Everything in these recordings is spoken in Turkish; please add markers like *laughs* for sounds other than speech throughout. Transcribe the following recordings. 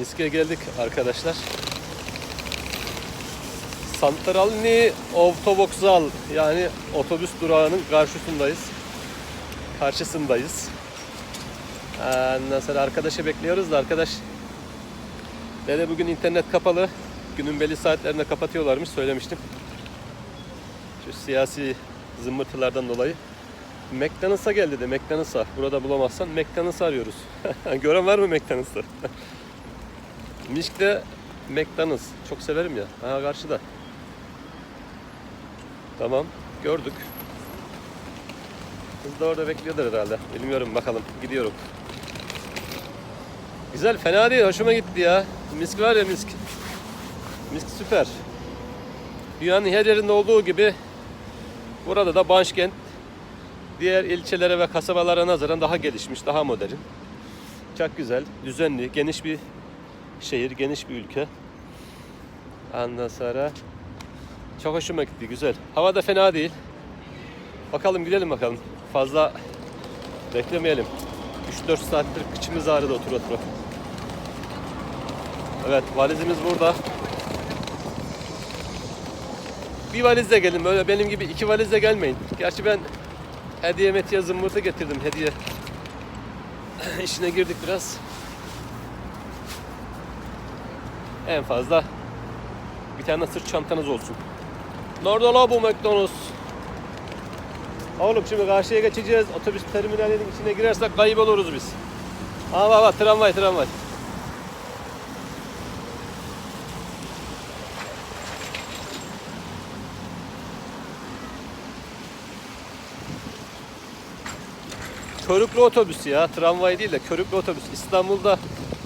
Misk'e geldik arkadaşlar. Santralni Avtovokzal yani otobüs durağının karşısındayız. Karşısındayız. Ondan sonra arkadaşı bekliyoruz da arkadaş dedi bugün internet kapalı. Günün belli saatlerinde kapatıyorlarmış söylemiştim. Şu siyasi zımbırtılardan dolayı. McDonald's'a gel dedi. McDonald's'a. Burada bulamazsan McDonald's'ı arıyoruz. *laughs* Gören var mı McDonald's'ı? *laughs* Mişk'te McDonald's. Çok severim ya. Ha karşıda. Tamam. Gördük. Kız da orada bekliyordur herhalde. Bilmiyorum bakalım. Gidiyorum. Güzel. Fena değil. Hoşuma gitti ya. Misk var ya misk. Misk süper. Dünyanın her yerinde olduğu gibi burada da başkent diğer ilçelere ve kasabalara nazaran daha gelişmiş, daha modern. Çok güzel, düzenli, geniş bir şehir, geniş bir ülke. Ondan sonra çok hoşuma gitti, güzel. Hava da fena değil. Bakalım gidelim bakalım. Fazla beklemeyelim. 3-4 saattir kıçımız ağrıdı otur otur. Evet valizimiz burada. Bir valizle gelin böyle benim gibi iki valizle gelmeyin. Gerçi ben hediye metiye zımbırtı getirdim hediye. *laughs* İşine girdik biraz. En fazla bir tane sırt çantanız olsun. Nerede la bu McDonald's? Oğlum şimdi karşıya geçeceğiz. Otobüs terminalinin içine girersek kayboluruz biz. Aa bak bak tramvay tramvay. Körüklü otobüs ya. Tramvay değil de körüklü otobüs. İstanbul'da 20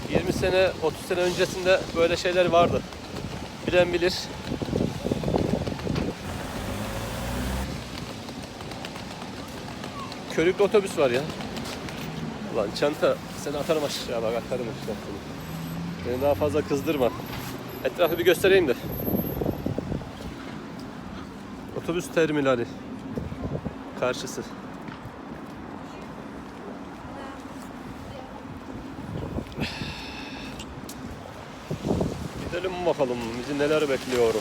sene, 30 sene öncesinde böyle şeyler vardı. Bilen bilir. Körüklü otobüs var ya. Ulan çanta seni atarım aşağı bak atarım aşağı seni. Beni daha fazla kızdırma. Etrafı bir göstereyim de. Otobüs terminali. Karşısı. Gidelim bakalım bizi neler bekliyor.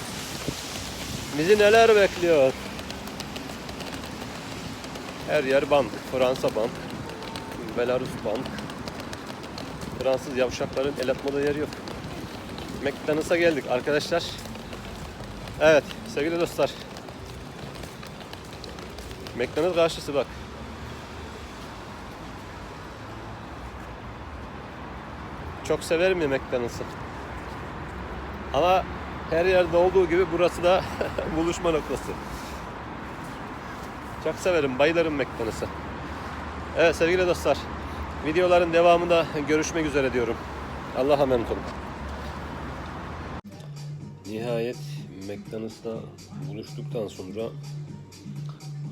Bizi neler bekliyor. Her yer bank. Fransa bank. Belarus bank. Fransız yavşakların el atmadığı yer yok. McDonald's'a geldik arkadaşlar. Evet sevgili dostlar. McDonald's karşısı bak. Çok severim ya McDonald's'ı. Ama her yerde olduğu gibi burası da *laughs* buluşma noktası. Çok severim, bayılırım McDonald's'a. Evet sevgili dostlar, videoların devamında görüşmek üzere diyorum. Allah'a emanet olun. Nihayet McDonald's'ta buluştuktan sonra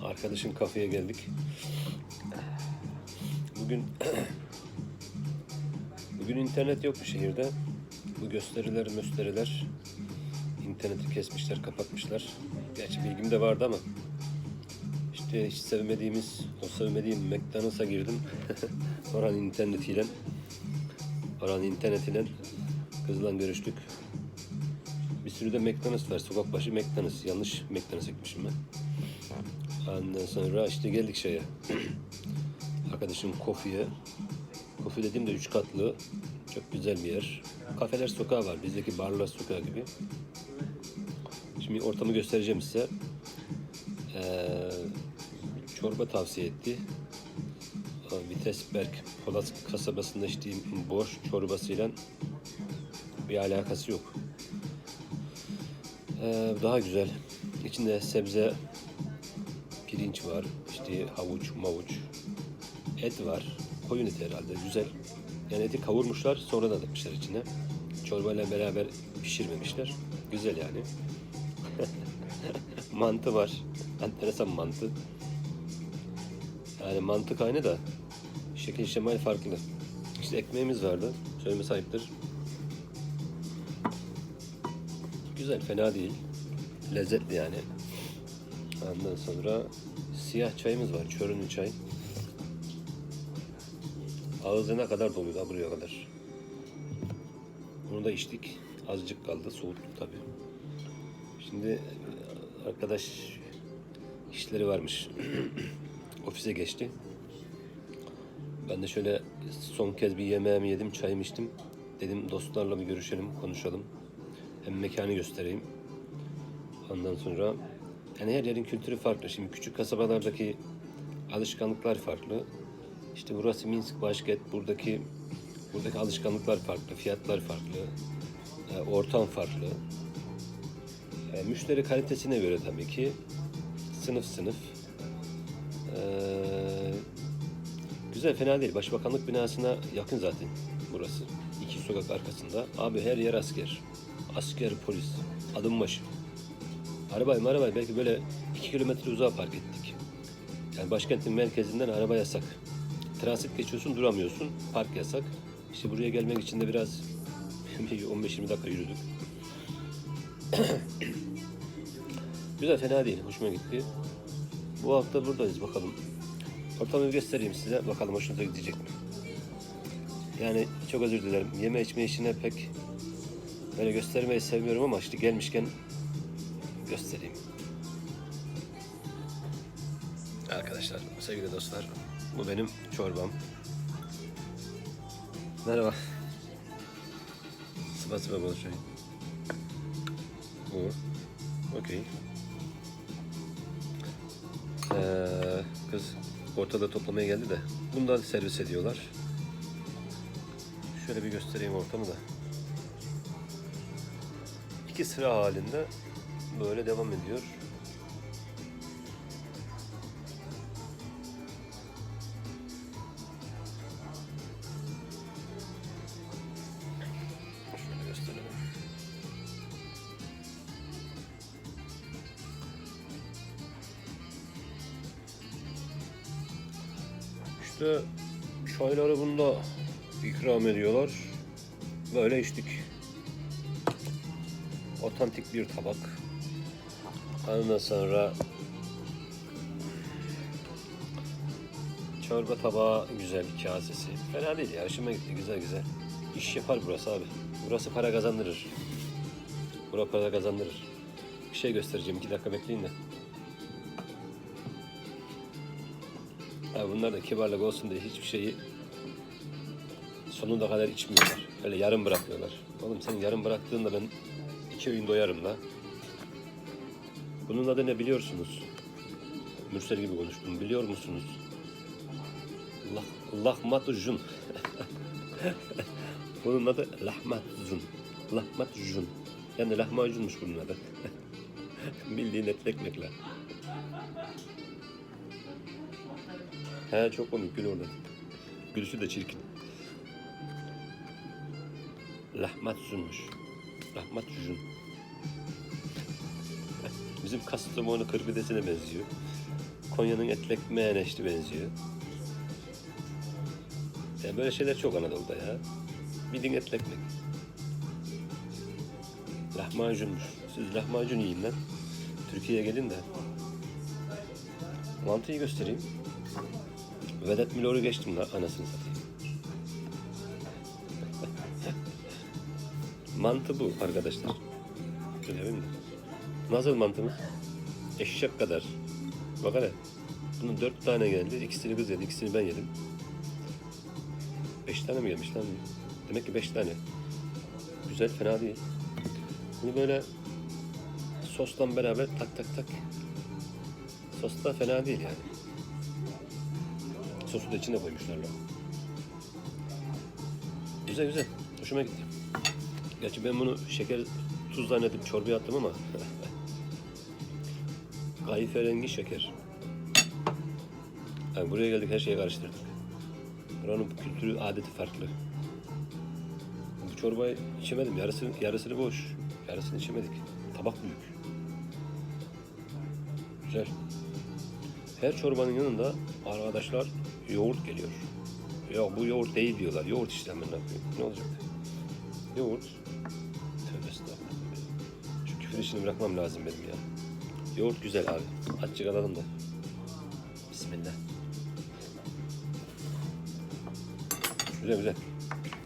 arkadaşım kafeye geldik. Bugün *clears throat* bugün internet yok bu şehirde. Bu gösteriler, gösteriler interneti kesmişler, kapatmışlar. Gerçi bilgim de vardı ama işte hiç sevmediğimiz, o sevmediğim McDonald's'a girdim. *laughs* oranın internetiyle oranın internetiyle kızla görüştük. Bir sürü de McDonald's var. Sokak başı McDonald's. Yanlış McDonald's gitmişim ben. Ondan sonra işte geldik şeye. *clears throat* Arkadaşım Kofi'ye. Kofi dediğim de üç katlı. Çok güzel bir yer. Kafeler sokağı var. Bizdeki barlar sokağı gibi. Şimdi ortamı göstereceğim size. Ee, çorba tavsiye etti. Ee, Vitesberg Polat kasabasında içtiğim boş çorbasıyla bir alakası yok. Ee, daha güzel. İçinde sebze, pirinç var. İşte havuç, mavuç, et var. Koyun eti herhalde. Güzel. Yani eti kavurmuşlar sonra da atmışlar içine. Çorbayla beraber pişirmemişler. Güzel yani. *laughs* mantı var. Enteresan mantı. Yani mantık aynı da şekil şemal farklı. İşte ekmeğimiz vardı. Söyleme sahiptir. Güzel, fena değil. Lezzetli yani. Ondan sonra siyah çayımız var. Çörünlü çay. Ağzına kadar doluyor da buraya kadar. Bunu da içtik. Azıcık kaldı. Soğuttuk tabii. Şimdi e, arkadaş işleri varmış. *clears throat* Ofise geçti. Ben de şöyle son kez bir yemeğimi yedim, çayımı içtim. Dedim dostlarla bir görüşelim, konuşalım. Hem mekanı göstereyim. Ondan sonra yani her yerin kültürü farklı. Şimdi küçük kasabalardaki alışkanlıklar farklı. İşte burası Minsk başkent. Buradaki buradaki alışkanlıklar farklı, fiyatlar farklı, e, ortam farklı. E, müşteri kalitesine göre tabii ki sınıf sınıf. E, güzel, fena değil. Başbakanlık binasına yakın zaten burası. İki sokak arkasında. Abi her yer asker. Asker, polis. Adım başı. Arabayı arabayı belki böyle iki kilometre uzağa park ettik. Yani başkentin merkezinden araba yasak. Transit geçiyorsun duramıyorsun. Park yasak. İşte buraya gelmek için de biraz *laughs* 15-20 dakika yürüdük. *clears throat* Güzel fena değil. Hoşuma gitti. Bu hafta buradayız bakalım. Ortamı göstereyim size. Bakalım hoşunuza gidecek mi? Yani çok özür dilerim. Yeme içme işine pek böyle göstermeyi sevmiyorum ama işte gelmişken göstereyim. Arkadaşlar, sevgili dostlar, bu benim çorbam. Merhaba. Sıva sıva bol şey. Bu. Okey. Ee, kız ortada toplamaya geldi de bundan servis ediyorlar. Şöyle bir göstereyim ortamı da. İki sıra halinde böyle devam ediyor. İşte çayları bunda ikram ediyorlar. Böyle içtik. Otantik bir tabak. Ondan sonra çorba tabağı güzel kasesi. Fena değil ya. Hoşuma gitti. Güzel güzel. İş yapar burası abi. Burası para kazandırır. Burası para kazandırır. Bir şey göstereceğim. iki dakika bekleyin de. Bunlar da kibarlık olsun diye hiçbir şeyi sonuna kadar içmiyorlar. Öyle yarım bırakıyorlar. Oğlum sen yarım bıraktığında ben iki öğün doyarım la. Bunun adı ne biliyorsunuz? Mürsel gibi konuştum. Biliyor musunuz? Lah, lahmacun. *laughs* bunun adı lahmacun. Lahmacun. Yani lahmacunmuş bunun adı. *laughs* Bildiğin etli ekmekle. He çok komik gül orada. Gülüşü de çirkin. Lahmacunmuş. Lahmacun. Bizim Kastamonu kırbidesine benziyor. Konya'nın etli ekmeğine işte benziyor. Ya böyle şeyler çok Anadolu'da ya. Bildiğin etli ekmek. Lahmacunmuş. Siz lahmacun yiyin lan. Türkiye'ye gelin de. Mantıyı göstereyim. Vedat Milor'u geçtim la anasını satayım. *laughs* Mantı bu arkadaşlar. Öyle mi? Nasıl mantımız? Eşek kadar. Bak hele. Bunun dört tane geldi. İkisini kız yedi, ikisini ben yedim. Beş tane mi gelmiş lan? Demek ki beş tane. Güzel, fena değil. Bunu böyle sosla beraber tak tak tak. Sos da fena değil yani. Sosu da içine koymuşlar. Güzel güzel. Hoşuma gitti. Gerçi ben bunu şeker tuz zannedip çorbaya attım ama *laughs* Kayferengi şeker. Yani buraya geldik her şeyi karıştırdık. Buranın kültürü, adeti farklı. Bu çorbayı içemedim. Yarısı, yarısını boş. Yarısını içemedik. Tabak büyük. Güzel. Her çorbanın yanında arkadaşlar yoğurt geliyor. Ya bu yoğurt değil diyorlar. Yoğurt işte ben ne olacak? Yoğurt. Tövbe estağfurullah. Şu küfür işini bırakmam lazım benim ya. Yoğurt güzel abi. Azıcık alalım da. Bismillah. Güzel güzel.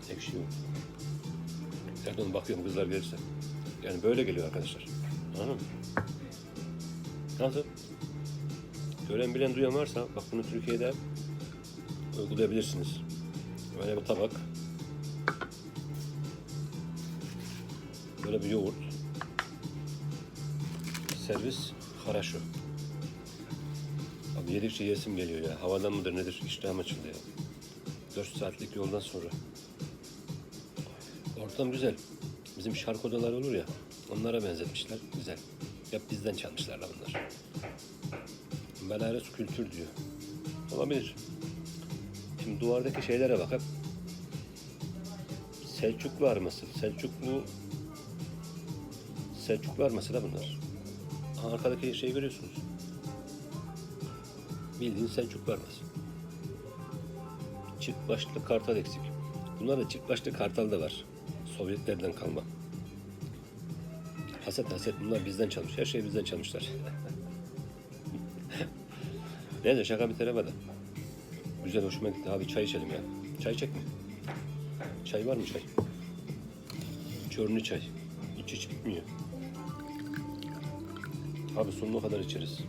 Ekşi yoğurt. Erdoğan bakıyorum kızlar gelirse. Yani böyle geliyor arkadaşlar. Anladın mı? Nasıl? Gören bilen duyan varsa bak bunu Türkiye'de uygulayabilirsiniz. Böyle bir tabak. Böyle bir yoğurt. Servis haraşo. Abi yedikçe yesim geliyor ya. Havadan mıdır nedir? İştahım açıldı ya. 4 saatlik yoldan sonra. Ortam güzel. Bizim şark odaları olur ya. Onlara benzetmişler. Güzel. Hep bizden çalmışlar bunlar. Belarus kültür diyor. Olabilir. Şimdi duvardaki şeylere bak hep. Selçuklu arması. Selçuklu Selçuklu arması da bunlar. Arkadaki şeyi görüyorsunuz. Bildiğin Selçuklu arması. Çift başlı kartal eksik. Bunlar da çift başlı kartal da var. Sovyetlerden kalma. Haset haset bunlar bizden çalmış. Her şeyi bizden çalmışlar. *laughs* Neyse şaka bir tarafa da. Güzel hoşuma gitti. Abi çay içelim ya. Çay çek mi? Çay var mı çay? Çörnü çay. Hiç hiç bitmiyor. Abi sonuna kadar içeriz.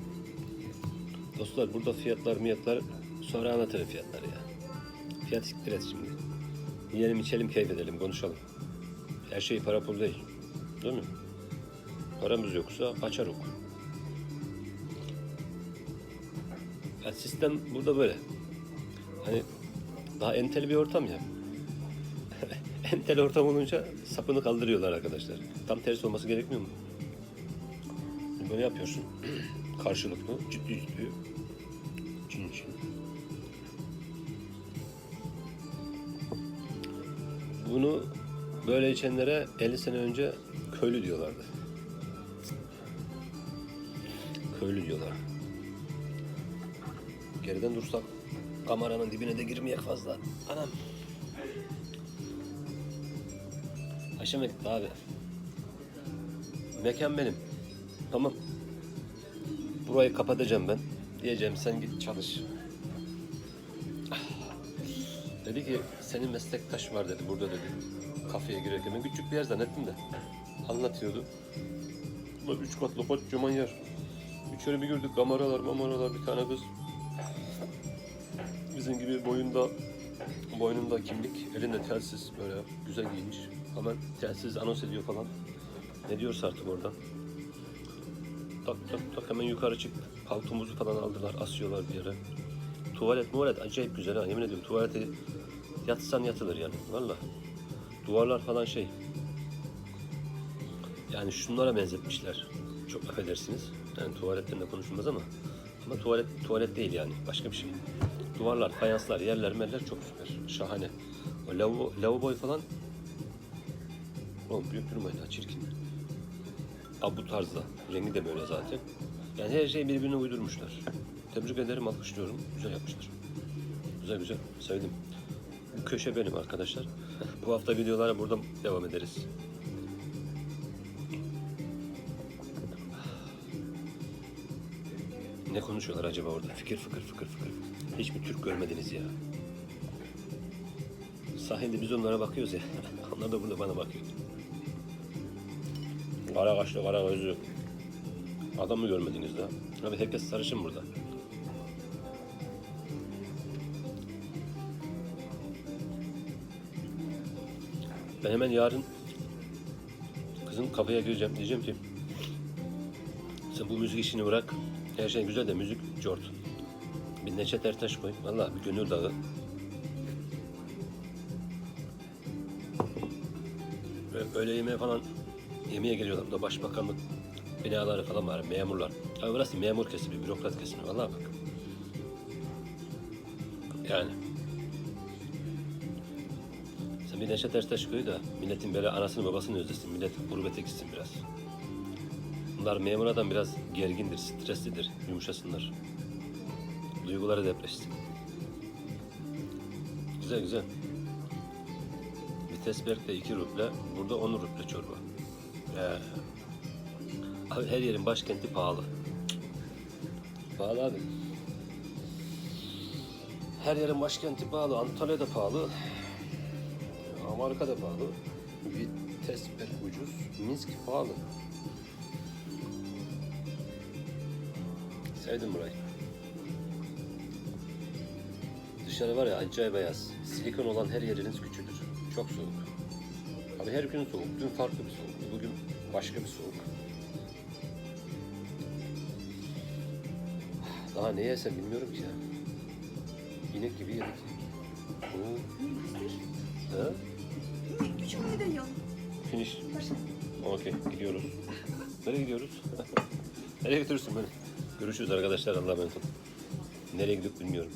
Dostlar burada fiyatlar miyatlar sonra anlatırım fiyatları ya. Fiyat siktir et şimdi. Yiyelim içelim keyif edelim konuşalım. Her şey para pul değil. Değil mi? Paramız yoksa açar ok. Ya sistem burada böyle. Hani daha entel bir ortam ya. *laughs* entel ortam olunca sapını kaldırıyorlar arkadaşlar. Tam tersi olması gerekmiyor mu? Böyle yapıyorsun. *clears throat* Karşılıklı, ciddi ciddi. Çin çin. Bunu böyle içenlere 50 sene önce köylü diyorlardı. Köylü diyorlar. Geriden dursak kameranın dibine de girmeyek fazla. Anam. Aşama gitti abi. Mekan benim. Tamam. Burayı kapatacağım ben. Diyeceğim sen git çalış. Dedi ki senin meslektaş var dedi burada dedi. Kafeye girerken ben küçük bir yer zannettim de. Anlatıyordu. Ulan üç katlı kocaman yer. İçeri bir girdik kameralar mamaralar bir tane kız. Bizim gibi boyunda boynunda kimlik, elinde telsiz böyle güzel giymiş. Hemen telsiz anons ediyor falan. Ne diyorsa artık oradan. Tak tak tak hemen yukarı çık. Paltomuzu falan aldılar, asıyorlar bir yere. Tuvalet muvalet acayip güzel ha. Yemin ediyorum tuvalete yatsan yatılır yani. Valla. Duvarlar falan şey. Yani şunlara benzetmişler. Çok affedersiniz. Yani tuvaletlerinde konuşulmaz ama. Ama tuvalet tuvalet değil yani. Başka bir şey. Duvarlar, fayanslar, yerler, merler çok süper. Şahane. O lavabo, lavaboy falan Oğlum büyük durmayın ha çirkin. Abi bu tarzda. Rengi de böyle zaten. Yani her şeyi birbirine uydurmuşlar. Tebrik ederim, alkışlıyorum. Güzel yapmışlar. Güzel güzel. Sevdim. Bu köşe benim arkadaşlar. *laughs* bu hafta videolara buradan devam ederiz. Ne konuşuyorlar acaba orada? Fikir fıkır fıkır fıkır. Hiç mi Türk görmediniz ya? Sahilde biz onlara bakıyoruz ya. *laughs* Onlar da burada bana bakıyor. Kara kaşlı, kara gözlü. Adam mı görmediniz daha? Abi herkes sarışın burada. Ben hemen yarın kızın kafaya gireceğim. Diyeceğim ki sen bu müzik işini bırak. Her şey güzel de müzik cort. Neşet Ertaş koy. Valla bir gönül dağı. Ve öğle yemeğe falan yemeğe geliyorlar. Burada başbakanlık binaları falan var. Memurlar. Abi burası memur kesimi, bürokrat kesimi. Valla bak. Yani. Sen bir Neşet Ertaş koy da milletin böyle anasını babasını özlesin. Millet gurbete gitsin biraz. Bunlar memur adam biraz gergindir, streslidir. Yumuşasınlar. Duyguları depreşsin. Güzel güzel. Vitesberg'de 2 ruble, burada 10 ruble çorba. Ee, abi her yerin başkenti pahalı. Pahalı abi. Her yerin başkenti pahalı. Antalya'da pahalı. Amerika'da pahalı. Vites pek ucuz. Minsk pahalı. Sevdim burayı. Dışarı var ya acayip beyaz. Silikon olan her yeriniz küçülür. Çok soğuk. Abi her gün soğuk. Dün farklı bir soğuk. Bugün başka bir soğuk. Daha ne yesem bilmiyorum ki ya. İnek gibi yedik. Oo. Ha? Finish. Okey gidiyoruz. Nereye gidiyoruz? *laughs* Nereye götürürsün beni? Görüşürüz arkadaşlar. Allah'a emanet olun. Nereye gidip bilmiyorum.